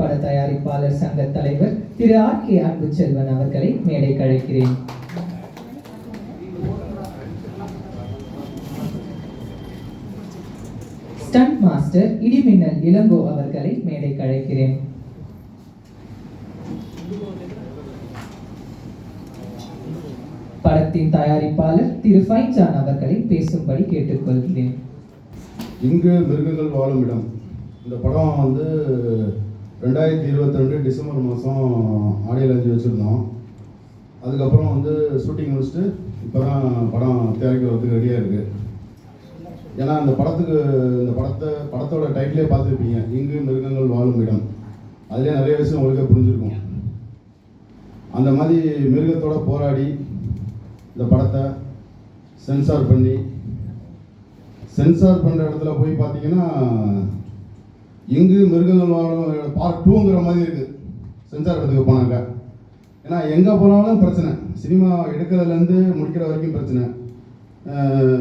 சிறு பட தயாரிப்பாளர் சங்க தலைவர் திரு ஆர் கே அன்பு செல்வன் அவர்களை மேடை கழைக்கிறேன். ஸ்டண்ட் மாஸ்டர் இடிமின்னல் இளங்கோ அவர்களை மேடை கழைக்கிறேன். படத்தின் தயாரிப்பாளர் திரு ஃபைன்ஜான் அவர்களை பேசும்படி கேட்டுக்கொள்கிறேன். இங்கு மிருகங்கள் வாழும் இடம். இந்த படம் வந்து ரெண்டாயிரத்தி இருபத்தி ரெண்டு டிசம்பர் மாதம் ஆடியோ லான்ச் வச்சுருந்தோம். அதுக்கப்புறம் வந்து ஷூட்டிங் முடிச்சுட்டு இப்போ தான் படம் தயாரிக்கிறதுக்கு ரெடியாக இருக்குது ஏன்னா இந்த படத்துக்கு இந்த படத்தை படத்தோட டைட்டிலே பார்த்துருப்பீங்க. இங்கு மிருகங்கள் வாழும் இடம். அதுலேயே நிறைய விஷயம் உங்களுக்கு புரிஞ்சிருக்கும். அந்த மாதிரி மிருகத்தோட போராடி இந்த படத்தை சென்சார் பண்ணி சென்சார் பண்ணுற இடத்துல போய் பார்த்தீங்கன்னா எங்கு மிருகங்கள் வாழும் பார்ட் டூங்கிற மாதிரி இருக்குது சென்சார் இடத்துக்கு போனாங்க ஏன்னா எங்கே போனாலும் பிரச்சனை. சினிமா எடுக்கிறதுலேருந்து முடிக்கிற வரைக்கும் பிரச்சனை.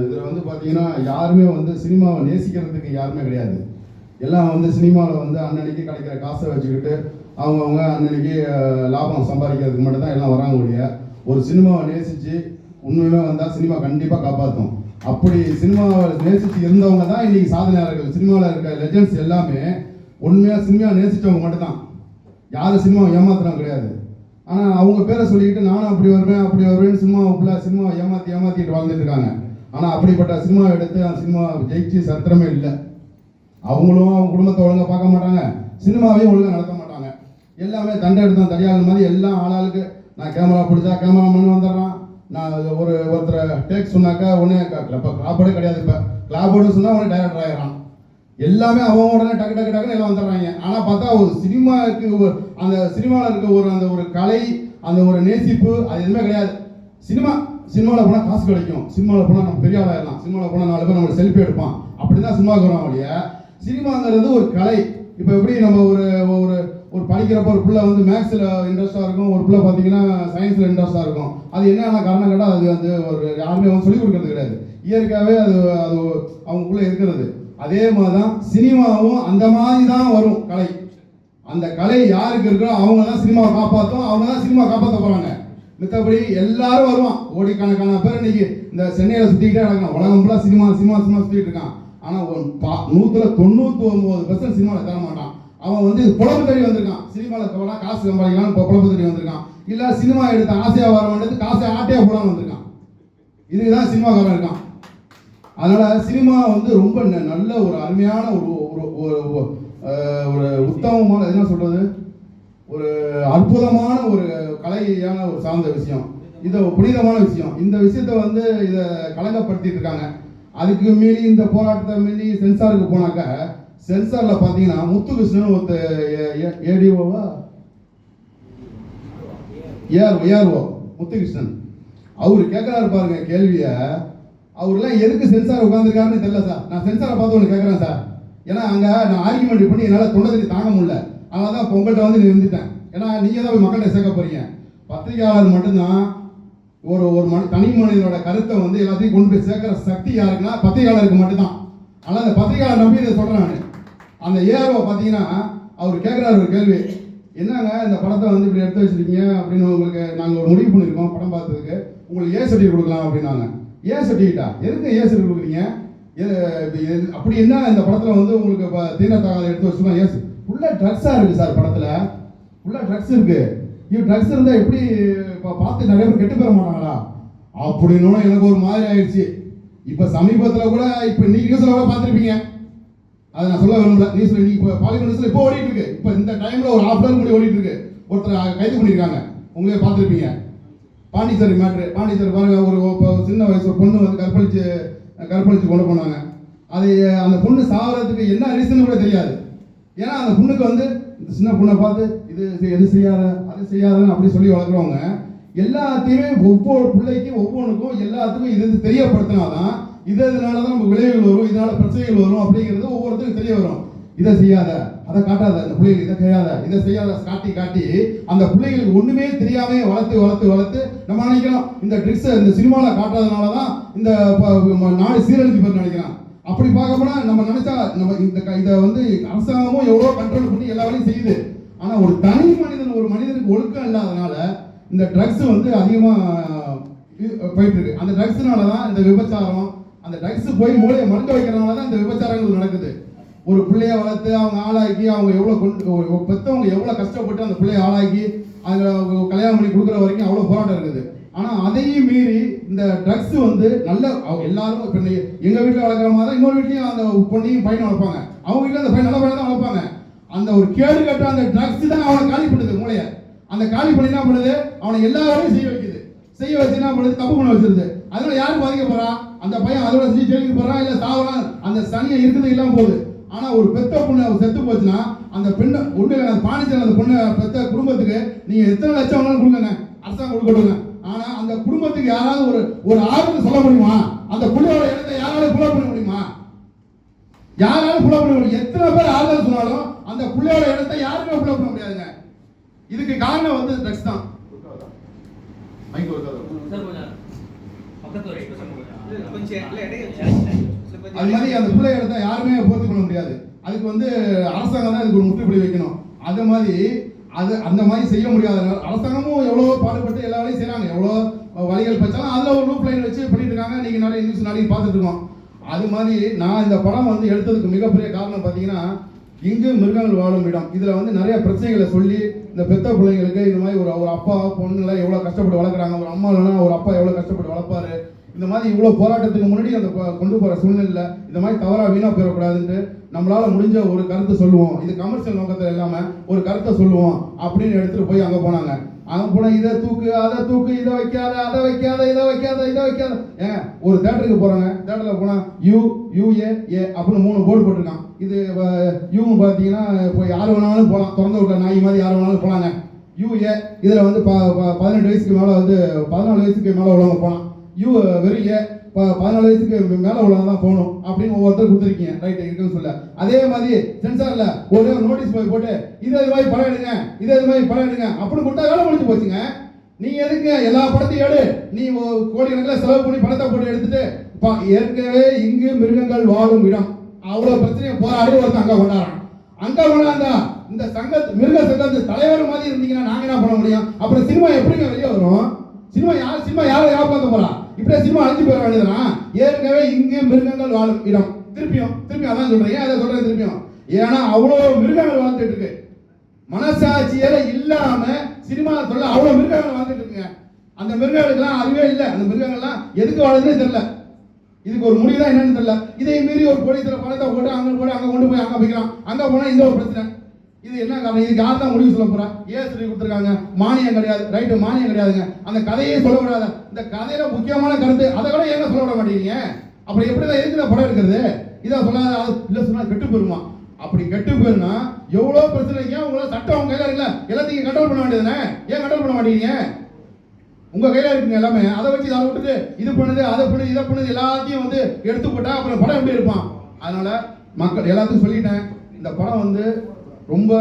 இதில் வந்து பார்த்தீங்கன்னா யாருமே வந்து சினிமாவை நேசிக்கிறதுக்கு யாருமே கிடையாது. எல்லாம் வந்து சினிமாவில் வந்து அன்னன்னைக்கு கிடைக்கிற காசை வச்சுக்கிட்டு அவங்கவுங்க அன்னன்னைக்கு லாபம் சம்பாதிக்கிறதுக்கு மட்டும் தான் எல்லாம் வராங்க ஒழிய ஒரு சினிமாவை நேசித்து உண்மையுமே வந்தால் சினிமா கண்டிப்பாக காப்பாற்றும் அப்படி சினிமாவை நேசித்து இருந்தவங்க தான் இன்றைக்கி சாதனையாளர்கள். சினிமாவில் இருக்க லெஜண்ட்ஸ் எல்லாமே உண்மையாக சினிமா நேசித்தவங்க மட்டும்தான். யாரும் சினிமாவை ஏமாத்துறவங்க கிடையாது. ஆனால் அவங்க பேரை சொல்லிக்கிட்டு நானும் அப்படி வருவேன் அப்படி வருவேன் சினிமாவை ஃபுல்லாக சினிமாவை ஏமாற்றி ஏமாற்றிட்டு வாழ்ந்துட்டு இருக்காங்க. ஆனால் அப்படிப்பட்ட சினிமாவை எடுத்து அந்த சினிமா ஜெயிச்சு சத்திரமே இல்லை. அவங்களும் அவங்க குடும்பத்தை ஒழுங்காக பார்க்க மாட்டாங்க. சினிமாவையும் ஒழுங்காக நடத்த மாட்டாங்க. எல்லாமே தண்டை எடுத்தான் தடியாள் மாதிரி எல்லாம் ஆளாளுக்கு நான் கேமரா பிடிச்சா கேமராமேன் வந்துடுறான். நான் ஒரு ஒருத்தரை டேக் சொன்னாக்கா உடனே இப்போ கிளாபோர்டே கிடையாது இப்போ. கிளாபோர்டு சொன்னால் உடனே டைரக்டர் ஆகிறான் எல்லாமே அவன் உடனே டக்கு டக்கு டக்குன்னு எல்லாம் வந்துடுறாங்க. ஆனால் பார்த்தா ஒரு சினிமாவுக்கு ஒரு அந்த சினிமாவில் இருக்க ஒரு அந்த ஒரு கலை அந்த ஒரு நேசிப்பு அது எதுவுமே கிடையாது. சினிமா சினிமாவில் போனால் காசு கிடைக்கும். சினிமாவில் போனால் நம்ம பெரிய ஆளாயிடலாம் சினிமாவில் போனால் நாலு பேர் நம்ம செல்ஃபி எடுப்பான். அப்படி தான் சினிமாவுக்கு வரோம் ஒழிய சினிமாங்கிறது ஒரு கலை. இப்போ எப்படி நம்ம ஒரு ஒரு படிக்கிறப்ப ஒரு பிள்ளை வந்து மேக்ஸில் இன்ட்ரெஸ்ட்டாக இருக்கும். ஒரு பிள்ளை பார்த்தீங்கன்னா சயின்ஸில் இன்ட்ரெஸ்ட்டாக இருக்கும். அது என்னென்ன காரணம் கேட்டால் அது வந்து ஒரு யாருமே வந்து சொல்லிக் கொடுக்கறது கிடையாது. இயற்கையாகவே அது அது அவங்களுக்குள்ளே இருக்கிறது. அதே மாதிரி தான் சினிமாவும் அந்த மாதிரி தான் வரும் கலை. அந்த கலை யாருக்கு இருக்கோ அவங்க தான் சினிமாவை காப்பாற்றும் அவங்க தான் சினிமா காப்பாற்ற போகிறாங்க மித்தபடி எல்லாரும் வருவான். கோடிக்கணக்கான பேர் இன்னைக்கு இந்த சென்னையில் சுற்றிக்கிட்டே நடக்கான் உலகம் ஃபுல்லாக சினிமா சினிமா சினிமா சுற்றிட்டு இருக்கான். ஆனால் ஒன் பா நூற்றில் தொண்ணூற்றி ஒம்பது பர்சன்ட் சினிமாவில் தர மாட்டான். அவன் வந்து புலம்பு தேடி வந்திருக்கான். சினிமாவில் போனா காசு சம்பாதிக்கலாம் புலம்பு தேடி வந்திருக்கான். இல்லை சினிமா எடுத்த ஆசையாக வர வேண்டியது காசை ஆட்டையாக போடான்னு வந்திருக்கான். இதுதான் சினிமாக்காரன் இருக்கான். அதனால் சினிமா வந்து ரொம்ப ந- நல்ல ஒரு அருமையான ஒரு ஒரு ஒரு உத்தமமான என்ன சொல்கிறது ஒரு அற்புதமான ஒரு கலையான ஒரு சார்ந்த விஷயம். இது புனிதமான விஷயம். இந்த விஷயத்தை வந்து இதை கலங்கப்படுத்திட்டு இருக்காங்க. அதுக்கு மீறி இந்த போராட்டத்தை மீறி சென்சாருக்கு போனாக்க சென்சார்ல பாத்தீங்கன்னா முத்துகிருஷ்ணன் ஒருத்த ஏடிஓவா? AR ARO Muthukrishnan. அவர் கேட்குறாரு பாருங்க கேள்வியை. அவர்லாம் எதுக்கு சென்சார் உட்காந்துருக்காருன்னு தெரியல சார். நான் சென்சாரை பார்த்து ஒன்று கேட்குறேன் சார். ஏன்னா அங்கே நான் ஆர்குமெண்ட் பண்ணி என்னால் தொண்டை தாங்க முடியல. அதனால தான் இப்போ உங்கள்கிட்ட வந்து நிறுத்திட்டேன் ஏன்னா நீங்கள் தான் போய் மக்கள்கிட்ட சேர்க்க போறீங்க. பத்திரிகையாளர் மட்டும்தான் ஒரு ஒரு மனு தனி மனிதனோட கருத்தை வந்து எல்லாத்தையும் கொண்டு போய் சேர்க்குற சக்தி யாருக்குன்னா பத்திரிகையாளருக்கு மட்டும்தான். அதனால் அந்த பத்திரிகையாளர் நம்பி இதை சொல்கிறேன் நான். அந்த ஏஆர்ஓ பார்த்தீங்கன்னா அவர் கேட்குறாரு ஒரு கேள்வி. என்னங்க இந்த படத்தை வந்து இப்படி எடுத்து வச்சிருக்கீங்க? அப்படின்னு உங்களுக்கு நாங்கள் ஒரு முடிவு பண்ணியிருக்கோம் படம் பார்த்ததுக்கு. உங்களுக்கு ஏ சர்டிஃபிகேட் கொடுக்கலாம் அப்படின்னாங்க. ஏ சர்டிஃபிகேட்டா எதுக்கு ஏ சர்டிஃபிகேட் கொடுக்குறீங்க? எது- எது- அப்படி என்ன இந்த படத்தில் வந்து உங்களுக்கு இப்போ தீனத்தகாத எடுத்து வச்சுருக்கோம்? ஏசு ஃபுல்லாக ட்ரக்ஸாக இருக்குது சார் படத்தில். ஃபுல்லாக ட்ரக்ஸ் இருக்குது இது ட்ரக்ஸ் இருந்தால் எப்படி இப்போ பார்த்து நிறைய பேர் கெட்டு பெற மாட்டாங்களா? அப்படின்னு எனக்கு ஒரு மாதிரி ஆயிடுச்சு. இப்போ சமீபத்தில் கூட இப்போ இன்னைக்கு நியூஸில் கூட பார்த்துருப்பீங்க. அதை நான் சொல்ல விரும்பல. நியூஸ் நீ இப்போ பாலிமர் இப்போ ஓடிட்டு இருக்கு இப்போ இந்த டைம்ல ஒரு ஹாஃப் கூட ஓடிட்டு இருக்கு ஒருத்தர் கைது பண்ணியிருக்காங்க. உங்களே பார்த்துருப்பீங்க. பாண்டிச்சேரி மேட்ரு பாண்டிச்சேரி பாருங்க ஒரு சின்ன வயசு பொண்ணு வந்து கற்பழிச்சு கற்பழிச்சு கொண்டு போனாங்க. அது அந்த பொண்ணு சாவறதுக்கு என்ன ரீசன் கூட தெரியாது. ஏன்னா அந்த பொண்ணுக்கு வந்து இந்த சின்ன பொண்ணை பார்த்து இது எது செய்யாத அது செய்யாதன்னு அப்படி சொல்லி வளர்க்குறவங்க எல்லாத்தையுமே ஒவ்வொரு பிள்ளைக்கும் ஒவ்வொன்றுக்கும் எல்லாத்துக்கும் இது இது தெரியப்படுத்தினாதான் இது இதனால தான் நமக்கு விளைவுகள் வரும் இதனால பிரச்சனைகள் வரும் அப்படிங்கிறது ஒவ்வொருத்தருக்கும் தெரிய வரும். இதை செய்யாத அதை காட்டாத அந்த பிள்ளைகள் இதை செய்யாத இதை செய்யாத காட்டி காட்டி அந்த பிள்ளைகளுக்கு ஒண்ணுமே தெரியாம வளர்த்து வளர்த்து வளர்த்து நம்ம நினைக்கிறோம் இந்த ட்ரிக்ஸ் இந்த சினிமாவில் காட்டாதனால தான் இந்த நாடு சீரழிஞ்சு போய் நினைக்கிறோம் அப்படி பார்க்க போனா நம்ம நினைச்சா நம்ம இந்த க- இதை வந்து அரசாங்கமும் எவ்வளோ கண்ட்ரோல் பண்ணி எல்லா வேலையும் செய்யுது. ஆனா ஒரு தனி மனிதன் ஒரு மனிதனுக்கு ஒழுக்கம் இல்லாதனால இந்த ட்ரக்ஸ் வந்து அதிகமா போயிட்டு இருக்கு. அந்த ட்ரக்ஸ்னால தான் இந்த விபச்சாரம் அந்த ட்ரக்ஸ் போய் மூளையை மறக்க வைக்கிறனால தான் இந்த விபச்சாரங்கள் நடக்குது. ஒரு பிள்ளைய வளர்த்து அவங்க ஆளாக்கி அவங்க எவ்வளோ கொண்டு பெற்றவங்க எவ்வளோ கஷ்டப்பட்டு அந்த பிள்ளைய ஆளாக்கி அதில் கல்யாணம் பண்ணி கொடுக்குற வரைக்கும் அவ்வளோ போராட்டம் இருக்குது. ஆனால் அதையும் மீறி இந்த ட்ரக்ஸ் வந்து நல்ல அவங்க எல்லாரும் இப்போ எங்கள் வீட்டில் வளர்க்குற மாதிரி தான் இன்னொரு வீட்லையும் அந்த பொண்ணையும் பையனை வளர்ப்பாங்க. அவங்க வீட்டில் அந்த பையன் நல்ல பையனை தான் வளர்ப்பாங்க. அந்த ஒரு கேடு கட்ட அந்த ட்ரக்ஸ் தான் அவனை காலி பண்ணுது மூளையை. அந்த காலி பண்ணி என்ன பண்ணுது? அவனை எல்லா வேலையும் செய்ய வைக்குது. செய்ய வச்சு என்ன பண்ணுது? தப்பு பண்ண வச்சிருது. அதனால யார் பாதிக்க போறா? அந்த பையன் அதோட செஞ்சு ஜெயிலுக்கு போறான் இல்ல சாவறான் அந்த சனியை இருக்குது இல்லாம போகுது. ஆனா ஒரு பெத்த பொண்ணு அவ செத்து போச்சுன்னா அந்த பெண்ணை உண்மையில அந்த பாண்டிச்சேரி அந்த பொண்ணை பெத்த குடும்பத்துக்கு நீங்க எத்தனை லட்சம் வேணாலும் கொடுங்க அரசாங்கம் கொடுக்கட்டுங்க ஆனா அந்த குடும்பத்துக்கு யாராவது ஒரு ஒரு ஆறுதல் சொல்ல முடியுமா? அந்த புள்ளையோட இடத்தை யாராலும் புல பண்ண முடியுமா? யாராலும் புல பண்ண முடியும். எத்தனை பேர் ஆறுதல் சொன்னாலும் அந்த புள்ளையோட இடத்தை யாருமே புல பண்ண முடியாதுங்க. இதுக்கு காரணம் வந்து ட்ரக்ஸ் தான். மைக் ஒரு அது மாதிரி அந்த பிள்ளை இடத்த யாருமே பூர்த்தி பண்ண முடியாது. அதுக்கு வந்து அரசாங்கம் தான் இதுக்கு ஒரு முற்றுப்புள்ளி வைக்கணும். அது மாதிரி அது அந்த மாதிரி செய்ய முடியாதனால அரசாங்கமும் எவ்வளோ பாடுபட்டு எல்லா வேலையும் செய்கிறாங்க எவ்வளோ வழிகள் பச்சாலும் அதில் ஒரு லூப் லைன் வச்சு பண்ணிட்டு இருக்காங்க. நீங்கள் நிறைய நியூஸ் நிறைய பார்த்துட்டு இருக்கோம். அது மாதிரி நான் இந்த படம் வந்து எடுத்ததுக்கு மிகப்பெரிய காரணம் பார்த்தீங்கன்னா இங்கு மிருகங்கள் வாழும் இடம். இதில் வந்து நிறைய பிரச்சனைகளை சொல்லி இந்த பெத்த பிள்ளைங்களுக்கு இந்த மாதிரி ஒரு ஒரு அப்பா பொண்ணுலாம் எவ்வளோ கஷ்டப்பட்டு வளர்க்குறாங்க ஒரு அம்மா இல்லைன்னா ஒரு அப்பா எவ்வளோ கஷ்டப்பட்டு வளர்ப்பாரு இந்த மாதிரி இவ்வளோ போராட்டத்துக்கு முன்னாடி அந்த கொண்டு போகிற சூழ்நிலை இந்த மாதிரி தவறாக வீணாக போயிடக்கூடாதுன்ட்டு நம்மளால் முடிஞ்ச ஒரு கருத்து சொல்லுவோம். இது கமர்ஷியல் நோக்கத்தில் இல்லாமல் ஒரு கருத்தை சொல்லுவோம் அப்படின்னு எடுத்துகிட்டு போய் அங்கே போனாங்க. அங்கே போனால் இதை தூக்கு அதை தூக்கு இதை வைக்காத அதை வைக்காத இதை வைக்காத இதை வைக்காத. ஏங்க ஒரு தேட்டருக்கு போகிறாங்க தேட்டரில் போனால் யூ யூஏ ஏ அப்படின்னு மூணு போர்டு போட்டிருக்கான். இது யூ பார்த்தீங்கன்னா இப்போ யார் வேணாலும் போகலாம் திறந்து விட்ட நாய் மாதிரி யார் வேணாலும் போகலாங்க யூஏ இதில் வந்து ப ப- பதினெட்டு வயசுக்கு மேலே வந்து பதினாலு வயசுக்கு மேலே உள்ளவங்க போகலாம் யூ வெறும் ஏ ப பதினாலு வயசுக்கு மேலே உள்ளவங்க தான் போகணும் அப்படின்னு ஒவ்வொருத்தர் கொடுத்துருக்கீங்க. ரைட் இருக்குன்னு சொல்ல. அதே மாதிரி சென்சார்ல ஒரு நோட்டீஸ் போய் போட்டு இது இது மாதிரி படம் எடுங்க இது இது மாதிரி படம் எடுங்க. அப்படின்னு கொடுத்தா வேலை முடிஞ்சு போச்சுங்க. நீ எதுக்கு எல்லா படத்தையும் எடு. நீ கோடி கோடிக்கணக்கில் செலவு பண்ணி படத்தை போட்டு எடுத்துட்டு பா- ஏற்கனவே இங்கு மிருகங்கள் வாழும் இடம். அவ்வளோ பிரச்சனையை போராடி ஒருத்தன் அங்கே கொண்டாடுறான். அங்கே கொண்டாந்தா இந்த சங்க மிருக சங்கத்து தலைவர் மாதிரி இருந்தீங்கன்னா நாங்கள் என்ன பண்ண முடியும்? அப்புறம் சினிமா எப்படிங்க வெளியே வரும்? சினிமா யார் சினிமா யாரை காப்பாற்ற போறா? இப்படியே சினிமா அழிஞ்சு போயிட வேண்டியதுனா ஏற்கனவே இங்கே மிருகங்கள் வாழும் இடம். திருப்பியும் திருப்பி அதான் சொல்றேன். ஏன் அதை சொல்றேன் திருப்பியும்? ஏன்னா அவ்வளோ மிருகங்கள் வாழ்ந்துட்டு இருக்கு. மனசாட்சியில இல்லாம சினிமா சொல்ல அவ்வளோ மிருகங்கள் வாழ்ந்துட்டு இருக்குங்க. அந்த மிருகங்களுக்கெல்லாம் அறிவே இல்லை. அந்த மிருகங்கள்லாம் எதுக்கு வாழுதுன்னு தெரியல. இதுக்கு ஒரு முடிவு தான் என்னன்னு தெரியல. இதை மீறி ஒரு போலீஸ்ல பணத்தை போட்டு அங்க போட்டு அங்க கொண்டு போய் அங்க வைக்கிறான் அங்க போனா இந்த ஒரு பிரச்சனை. இது என்ன காரணம்? இதுக்கு யார் தான் முடிவு சொல்ல போறா? ஏன் சொல்லி கொடுத்துருக்காங்க? மானியம் கிடையாது. ரைட்டு மானியம் கிடையாதுங்க. அந்த கதையே சொல்ல விடாத இந்த கதையில முக்கியமான கருத்து அதை கூட ஏங்க சொல்ல விட மாட்டேங்கிறீங்க அப்புறம் எப்படி தான் எதுக்கு படம் எடுக்கிறது? இதை சொல்லாத அது இல்லை சொன்னா கெட்டு போயிருமா? அப்படி கெட்டு போயிருந்தா எவ்வளோ பிரச்சனை? ஏன் உங்களோட சட்டம் அவங்க கையில் இருக்குல்ல? எல்லாத்தையும் கண்ட்ரோல் பண்ண வேண்டியதுனே ஏன் கண்ட்ரோல் பண்ண மாட்டேங்கிறீங்க உங்கள் கையில் இருக்குங்க எல்லாமே. அதை வச்சு அதை விட்டுட்டு இது பண்ணுது அதை பண்ணுது இதை பண்ணுது எல்லாத்தையும் வந்து எடுத்து போட்டா அப்புறம் படம் எப்படி இருப்பான் அதனால மக்கள் எல்லாத்துக்கும் சொல்லிட்டேன். இந்த படம் வந்து ரொம்ப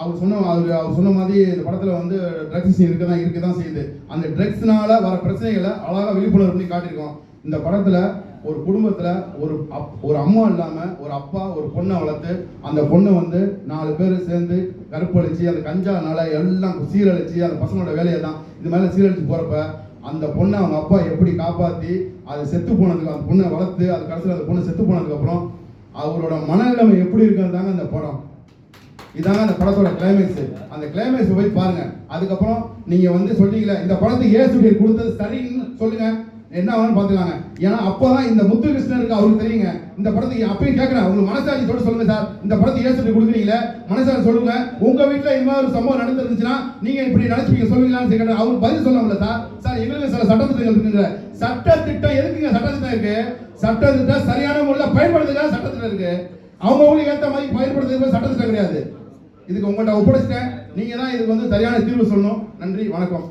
அவர் சொன்ன அவர் அவர் சொன்ன மாதிரி இந்த படத்தில் வந்து ட்ரக்ஸ் சீன் இருக்க தான் இருக்க தான் செய்யுது. அந்த ட்ரக்ஸ்னால வர பிரச்சனைகளை அழகாக விழிப்புணர்வு பண்ணி காட்டியிருக்கோம். இந்த படத்தில் ஒரு குடும்பத்தில் ஒரு அப் ஒரு அம்மா இல்லாமல் ஒரு அப்பா ஒரு பொண்ணை வளர்த்து அந்த பொண்ணை வந்து நாலு பேர் சேர்ந்து கருப்பழிச்சு அந்த கஞ்சானால எல்லாம் சீரழிச்சு அந்த பசங்களோட வேலையை தான் இது மாதிரி சீரழிச்சு போகிறப்ப அந்த பொண்ணை அவங்க அப்பா எப்படி காப்பாற்றி அது செத்து போனதுக்கு அந்த பொண்ணை வளர்த்து அது கடைசியில் அந்த பொண்ணு செத்து போனதுக்கப்புறம் அவரோட மனநிலைமை எப்படி இருக்கிறது தாங்க அந்த படம். இதாங்க அந்த படத்தோட கிளைமேக்ஸ் அந்த கிளைமேக்ஸ் போய் பாருங்க. அதுக்கப்புறம் நீங்க வந்து சொல்றீங்களே இந்த படத்துக்கு ஏசுடைய கொடுத்தது சரின்னு சொல்லுங்க. என்ன வேணும் பார்த்துக்கலாங்க. ஏன்னா அப்போதான் இந்த முத்து கிருஷ்ணருக்கு அவருக்கு தெரியுங்க. இந்த படத்துக்கு அப்பயும் கேட்குறேன் உங்களுக்கு மனசாட்சி சொல்ல சொல்லுங்க சார். இந்த படத்துக்கு ஏசுட்டு கொடுக்குறீங்களே? மனசாட்சி சொல்லுங்க. உங்க வீட்டில் இந்த மாதிரி ஒரு சம்பவம் நடந்துருந்துச்சுன்னா நீங்க இப்படி நினைச்சுப்பீங்க சொல்லுவீங்களான்னு கேட்குறேன் அவர் பதில் சொல்லணும்ல சார். சார் எங்களுக்கு சில சட்டத்திட்டங்கள் இருக்குங்க. சட்ட திட்டம் எதுக்குங்க சட்டத்திட்டம் இருக்கு? சட்டத்திட்டம் சரியான முறையில் பயன்படுத்துக்காக சட்டத்திட்டம் இருக்கு. அவங்கவுங்களுக்கு ஏற்ற மாதிரி பயன்படுத்துறது சட்டத்திட்டம் கிடையாது. இதுக்கு உங்கள்கிட்ட ஒப்படைச்சிட்டேன். நீங்கள் தான் இதுக்கு வந்து சரியான தீர்வு சொல்லணும். நன்றி வணக்கம்.